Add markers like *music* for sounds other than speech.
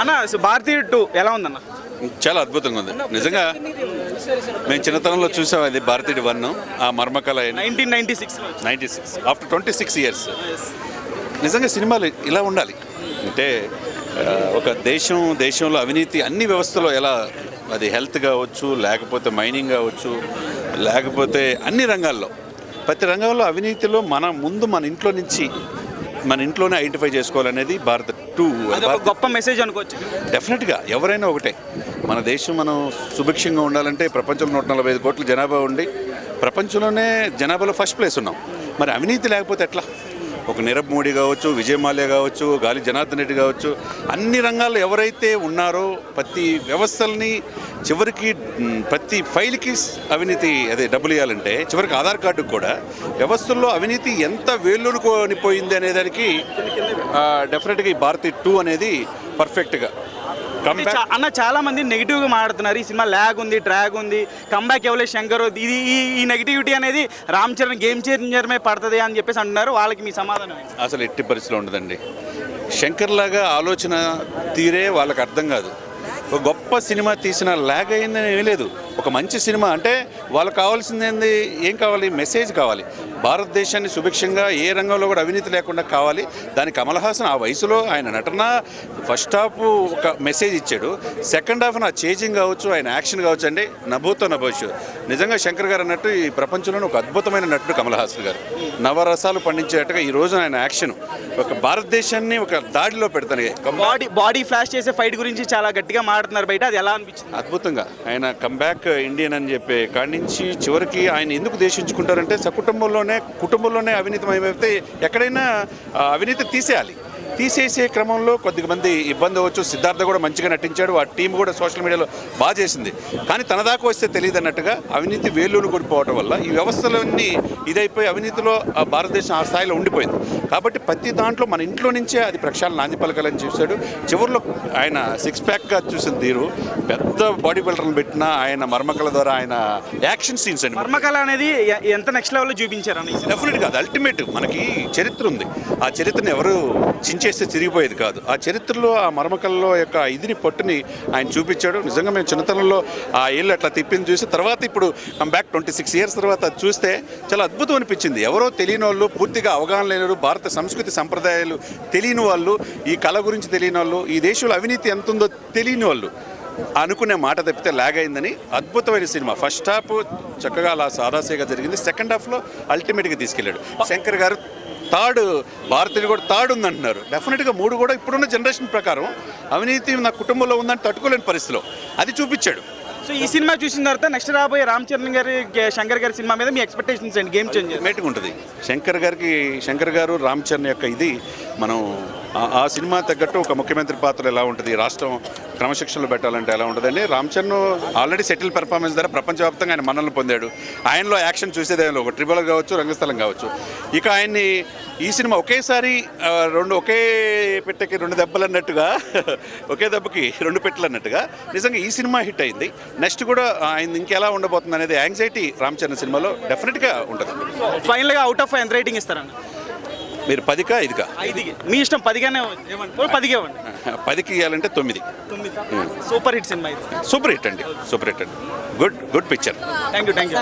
అన్న భారతీయ టూ ఎలా ఉందన్న? చాలా అద్భుతంగా ఉంది. నిజంగా మేము చిన్నతనంలో చూసాం అది భారతీయుడు వన్ ఆ మర్మకళ నైన్టీన్ నైన్టీ సిక్స్లో ninety six. After twenty six years నిజంగా సినిమాలు ఇలా ఉండాలి. అంటే ఒక దేశం దేశంలో అవినీతి అన్ని వ్యవస్థలో ఎలా అది హెల్త్ కావచ్చు లేకపోతే మైనింగ్ కావచ్చు లేకపోతే అన్ని రంగాల్లో. ప్రతి రంగంలో అవినీతిలో మన ముందు మన ఇంట్లో నుంచి మన ఇంట్లోనే ఐడెంటిఫై చేసుకోవాలనేది భారత టూ గొప్ప మెసేజ్ అనుకోవచ్చు. డెఫినెట్గా ఎవరైనా ఒకటే. మన దేశం మనం సుభిక్షంగా ఉండాలంటే ప్రపంచంలో నూట నలభై ఐదు కోట్ల జనాభా ఉండి ప్రపంచంలోనే జనాభాలో ఫస్ట్ ప్లేస్ ఉన్నాం. మరి అవినీతి లేకపోతే ఎట్లా? ఒక నీరబ్ మోడీ కావచ్చు విజయ్ మాల్యా కావచ్చు గాలి జనార్దన్ రెడ్డి కావచ్చు అన్ని రంగాల్లో ఎవరైతే ఉన్నారో ప్రతి వ్యవస్థల్ని చివరికి ప్రతి ఫైల్కి అవినీతి అదే డబ్బులు ఇవ్వాలంటే చివరికి ఆధార్ కార్డుకు కూడా వ్యవస్థల్లో అవినీతి ఎంత వేళ్ళూనుకొని అనేదానికి డెఫినెట్గా ఈ భారతి టూ అనేది పర్ఫెక్ట్గా అంటే చా- అన్న చాలా మంది నెగిటివ్గా మాట్లాడుతున్నారు. ఈ సినిమా ల్యాగ్ ఉంది డ్రాగ్ ఉంది. కంబ్యాక్ ఎవలే శంకర్ ఇది ఈ ఈ నెగిటివిటీ అనేది రామ్ చరణ్ గేమ్ చేంజర్ మే పడుతుంది అని చెప్పేసి అంటున్నారు. వాళ్ళకి మీ సమాధానం ఏంటి? అసలు ఎట్టి పరిస్థితిలో ఉండదండి. శంకర్ లాగా ఆలోచన తీరే వాళ్ళకి అర్థం కాదు. ఒక గొప్ప సినిమా తీసిన లాగ్ అయిందని ఏమీ లేదు. ఒక మంచి సినిమా అంటే వాళ్ళకి కావాల్సింది ఏంది? ఏం కావాలి? మెసేజ్ కావాలి. భారతదేశాన్ని సుభిక్షంగా ఏ రంగంలో కూడా అవినీతి లేకుండా కావాలి. దానికి కమల్ హాసన్ ఆ వయసులో ఆయన నటన ఫస్ట్ హాఫ్ ఒక మెసేజ్ ఇచ్చాడు. సెకండ్ హాఫ్ నా చేజింగ్ కావచ్చు ఆయన యాక్షన్ కావచ్చు అండి. నభూతో నభవిష్యు నిజంగా శంకర్ గారు అన్నట్టు ఈ ప్రపంచంలోనే ఒక అద్భుతమైన నటుడు కమల్ హాసన్ గారు. నవరసాలు పండించేట్టుగా ఈ రోజు ఆయన యాక్షన్ ఒక భారతదేశాన్ని ఒక దాడిలో పెడతాను బాడీ బాడీ ఫ్లాష్ చేసే ఫైట్ గురించి చాలా గట్టిగా మాట్లాడుతున్నారు బయట. అది ఎలా అనిపించింది? అద్భుతంగా. ఆయన కంబ్యాక్ ఇండియన్ అని చెప్పి కాడి నుంచి చివరికి ఆయన ఎందుకు దేశించుకుంటారంటే సకుటుంబంలోనే కుటుంబంలోనే అవినీతిమయమైతే ఎక్కడైనా అవినీతి తీసేయాలి. తీసేసే క్రమంలో కొద్దిమంది ఇబ్బంది అవ్వచ్చు. సిద్ధార్థ కూడా మంచిగా నటించాడు. ఆ టీం కూడా సోషల్ మీడియాలో బాగా చేసింది. కానీ తన దాకా వస్తే తెలియదు అన్నట్టుగా అవినీతి వేళ్ళూను కొడిపోవడం వల్ల ఈ వ్యవస్థలన్నీ ఇదైపోయి అవినీతిలో భారతదేశం ఆ స్థాయిలో ఉండిపోయింది. కాబట్టి ప్రతి దాంట్లో మన ఇంట్లో నుంచే అది ప్రక్షాళన నాంది పలకాలని చూశాడు. చివరిలో ఆయన సిక్స్ ప్యాక్గా చూసిన తీరు పెద్ద బాడీ బిల్డర్లు పెట్టిన ఆయన మర్మకల ద్వారా ఆయన యాక్షన్ సీన్స్ అండి. మర్మకళ అనేది ఎంత నెక్స్ట్ లెవెల్లో చూపించారు డెఫినెట్గా అది అల్టిమేట్ మనకి చరిత్ర ఉంది. ఆ చరిత్రను ఎవరు చేస్తే తిరిగిపోయేది కాదు. ఆ చరిత్రలో ఆ మర్మకల్లో యొక్క ఇదిని పట్టుని ఆయన చూపించాడు. నిజంగా మేము చిన్నతనంలో ఆ ఏళ్ళు అట్లా తిప్పింది చూసి తర్వాత ఇప్పుడు బ్యాక్ ట్వంటీ సిక్స్ ఇయర్స్ తర్వాత చూస్తే చాలా అద్భుతం అనిపించింది. ఎవరో తెలియని వాళ్ళు పూర్తిగా అవగాహన లేని వాళ్ళు, భారత సంస్కృతి సంప్రదాయాలు తెలియని వాళ్ళు ఈ కళ గురించి తెలియని వాళ్ళు ఈ దేశంలో అవినీతి ఎంత ఉందో తెలియని వాళ్ళు. అనుకునే మాట తప్పితే లాగ్ అయిందని అద్భుతమైన సినిమా. ఫస్ట్ హాఫ్ చక్కగా అలా సాదాసీగా జరిగింది. సెకండ్ హాఫ్లో అల్టిమేట్గా తీసుకెళ్ళాడు. శంకర్ గారు థర్డ్ భారతీయుడు కూడా థర్డ్ ఉందంటున్నారు. డెఫినెట్గా మూడు కూడా ఇప్పుడున్న జనరేషన్ ప్రకారం అవినీతి నా కుటుంబంలో ఉందని తట్టుకోలేని పరిస్థితిలో అది చూపించాడు. సో ఈ సినిమా చూసిన తర్వాత నెక్స్ట్ రాబోయే రామ్ చరణ్ గారి శంకర్ గారి సినిమా మీద మీ ఎక్స్పెక్టేషన్స్ అండి గేమ్ చేంజర్ మేటిగా ఉంటుంది. శంకర్ గారికి శంకర్ గారు రామ్ చరణ్ యొక్క ఇది మనం ఆ- సినిమా తగ్గట్టు ఒక ముఖ్యమంత్రి పాత్ర ఎలా ఉంటుంది? రాష్ట్రం క్రమశిక్షణలో పెట్టాలంటే ఎలా ఉంటుందండి? Ram Charan already settle performance ద్వారా ప్రపంచవ్యాప్తంగా ఆయన మన్నలు పొందాడు. ఆయనలో యాక్షన్ చూసేదే ఒక ట్రిబుల్ కావచ్చు రంగస్థలం కావచ్చు. ఇక ఆయన్ని ఈ సినిమా ఒకేసారి రెండు ఒకే పెట్టెకి రెండు దెబ్బలు అన్నట్టుగా *laughs* ఒకే దెబ్బకి రెండు పెట్టెలు అన్నట్టుగా నిజంగా ఈ సినిమా హిట్ అయింది. నెక్స్ట్ కూడా ఆయన ఇంకెలా ఉండబోతుంది అనేది యాంగ్జైటీ రామ్ చరణ్ సినిమాలో డెఫినెట్గా ఉంటుంది. ఫైనల్గా అవుట్ ఆఫ్ ఎంత రేటింగ్ ఇస్తారండి. మీరు పదికా ఐదుకా? ఐదుకి. మీ ఇష్టం పదిగానే ఇవ్వండి. పదిగా ఇవ్వండి. పదికి ఇవ్వాలంటే తొమ్మిది. తొమ్మిది. Super hit cinema super hit అండి. సూపర్ హిట్ అండి. Good good picture. Thank you thank you.